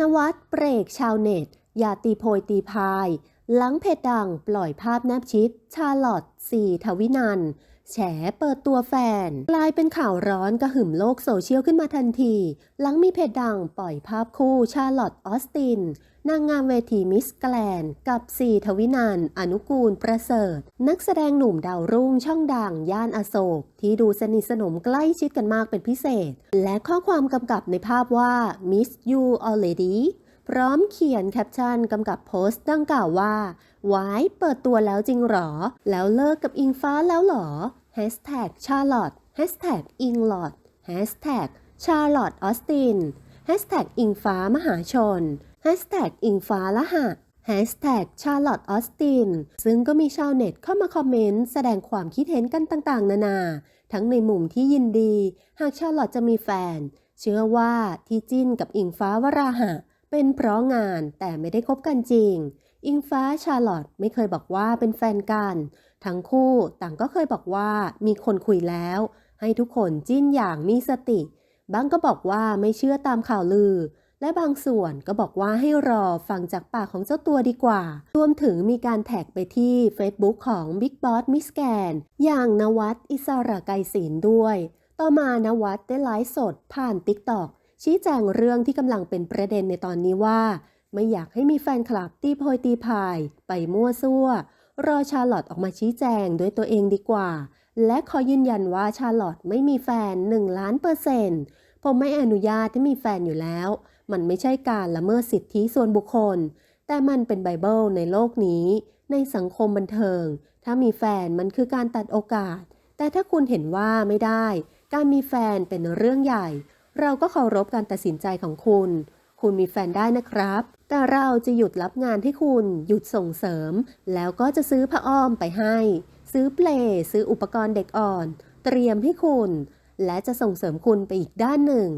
นวัดเบรกชาวเน็ต อย่าตีโพยตีพาย หลังเพจดังปล่อยภาพแนบชิด ชาลอตสีทวินัน แฉเปิดตัวแฟน กลายเป็นข่าวร้อนกระหึ่มโลกโซเชียลขึ้นมาทันที หลังมีเพจดังปล่อยภาพคู่ชาลอตออสติน นางงามเวทีมิสแกลน กับสีทวินันอนุกูลประเสริฐ นักแสดงหนุ่มดาวรุ่งช่องดัง ย่านอโศก ที่ดูสนิทสนมใกล้ชิดกันมากเป็นพิเศษ และข้อความกำกับในภาพว่า Miss You Already พร้อมเขียนแคปชั่นกำกับโพสต์ดังกล่าวว่าวายเปิดตัวแล้วจริงหรอ แล้วเลิกกับอิงฟ้าแล้วหรอ Hashtag Charlotte Hashtag อิงลอด Hashtag Charlotte Austin Hashtag อิงฟ้ามหาชน Hashtag อิงฟ้าละหะ Hashtag Charlotte Austin ซึ่งก็มีชาวเน็ตเข้ามาคอมเมนต์แสดงความคิดเห็นกันต่างๆ นานา ทั้งในมุมที่ยินดี หากชาร์ลอตจะมีแฟน เชื่อว่าที่จิ้นกับอิงฟ้าวราหะ เป็นเพราะงานแต่ไม่ได้คบกันจริง อิงฟ้าชาร์ลอตไม่เคยบอกว่าเป็นแฟนกัน ทั้งคู่ต่างก็เคยบอกว่ามีคนคุยแล้ว ให้ทุกคนจิ้นอย่างมีสติ บางก็บอกว่าไม่เชื่อตามข่าวลือ และบางส่วนก็บอกว่าให้รอฟังจากปากของเจ้าตัวดีกว่า รวมถึงมีการแท็กไปที่ Facebook ของ Big Boss Miss g a n อย่างนวัดอิสระไกรศิลด้วย ต่อมานวัดได้ไลฟ์สดผ่าน TikTok ชี้แจงเรื่องที่กำลังเป็นประเด็นในตอนนี้ว่า ไม่อยากให้มีแฟนคลับตีโพยตีพาย ไปมั่วซั่ว รอชาร์ลอตออกมาชี้แจงด้วยตัวเองดีกว่า และขอยืนยันว่าชาร์ลอตไม่มีแฟน1ล้านเปอร์เซ็นต์ผมไม่อนุญาตให้มีแฟนอยู่แล้ว มันไม่ใช่การละเมิดสิทธิส่วนบุคคล แต่มันเป็นไบเบิลในโลกนี้ ในสังคมบันเทิง ถ้ามีแฟนมันคือการตัดโอกาส แต่ถ้าคุณเห็นว่าไม่ได้ การมีแฟนเป็นเรื่องใหญ่ เราก็เคารพการตัดสินใจของคุณ คุณมีแฟนได้นะครับ แต่เราจะหยุดรับงานให้คุณ หยุดส่งเสริม แล้วก็จะซื้อผ้าอ้อมไปให้ ซื้อเปลซื้ออุปกรณ์เด็กอ่อน เตรียมให้คุณ และจะส่งเสริมคุณไปอีกด้านหนึ่ง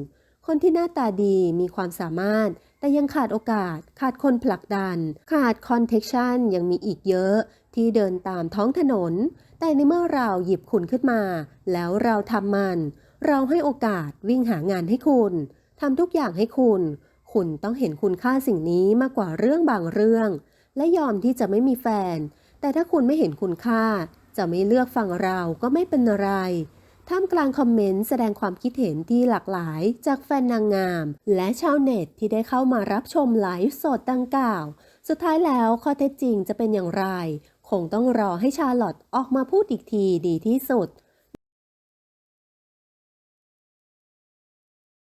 คนที่หน้าตาดีมีความสามารถ แต่ยังขาดโอกาส ขาดคนผลักดัน ขาดคอนเทคชันยังมีอีกเยอะ ที่เดินตามท้องถนน แต่ในเมื่อเราหยิบคุณขึ้นมา แล้วเราทำมัน เราให้โอกาสวิ่งหางานให้คุณทำทุกอย่างให้คุณ คุณต้องเห็นคุณค่าสิ่งนี้มากกว่าเรื่องบางเรื่อง และยอมที่จะไม่มีแฟน แต่ถ้าคุณไม่เห็นคุณค่า จะไม่เลือกฟังเราก็ไม่เป็นอะไรท่ามกลางคอมเมนต์แสดงความคิดเห็นที่หลากหลายจากแฟนนางงาม และชาวเน็ตที่ได้เข้ามารับชมไลฟ์สดดังกล่าว สุดท้ายแล้วข้อเท็จจริงจะเป็นอย่างไร คงต้องรอให้ชาร์ลอตออกมาพูดอีกทีดีที่สุด